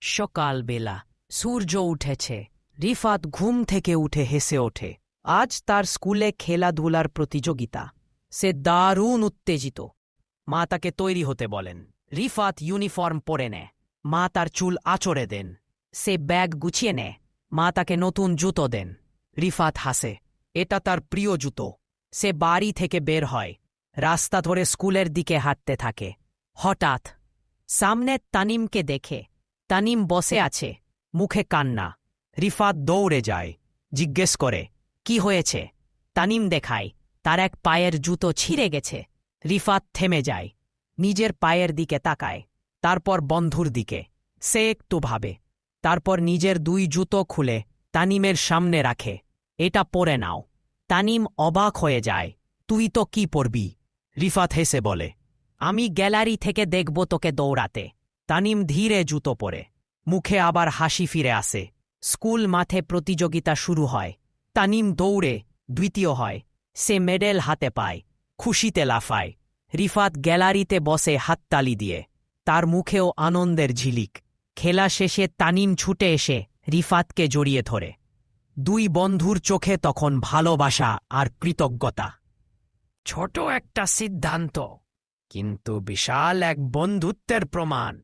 সকালবেলা সূর্য উঠেছে। রিফাত ঘুম থেকে উঠে হেসে ওঠে। আজ তার স্কুলে খেলাধুলার প্রতিযোগিতা। সে দারুণ উত্তেজিত। মা তাকে তৈরি হতে বলেন। রিফাত ইউনিফর্ম পরে নেয় মা তার চুল আচড়ে দেন। সে ব্যাগ গুছিয়ে নেয় মা তাকে নতুন জুতো দেন। রিফাত হাসে। এটা তার প্রিয় জুতো। সে বাড়ি থেকে বের হয়। রাস্তা ধরে স্কুলের দিকে হাঁটতে থাকে। হঠাৎ সামনে তানিমকে দেখে তানিম বসে আছে, মুখে কান্না। রিফাত দৌড়ে যায়, জিজ্ঞেস করে, কি হয়েছে? তানিম দেখায়, তার এক পায়ের জুতো ছিঁড়ে গেছে। রিফাত থেমে যায়, নিজের পায়ের দিকে তাকায়, তারপর বন্ধুর দিকে। সে একটু ভাবে, তারপর নিজের দুই জুতো খুলে তানিমের সামনে রাখে, এটা পরে নাও। তানিম অবাক হয়ে যায়, তুই তো কি পরবি? রিফাত হেসে বলে, আমি গ্যালারি থেকে দেখব তোকে দৌড়াতে। তানিম ধীরে জুতো পরে, মুখে আবার হাসি ফিরে আসে। স্কুল মাঠে প্রতিযোগিতা শুরু হয়। তানিম দৌড়ে, দ্বিতীয় হয়। সে মেডেল হাতে পায়, খুশিতে লাফায়। রিফাত গ্যালারিতে বসে হাততালি দিয়ে। তার মুখেও আনন্দের ঝিলিক। খেলা শেষে তানিম ছুটে এসে রিফাতকে জড়িয়ে ধরে। দুই বন্ধুর চোখে তখন ভালোবাসা আর কৃতজ্ঞতা। ছোট একটা সিদ্ধান্ত, কিন্তু বিশাল এক বন্ধুত্বের প্রমাণ।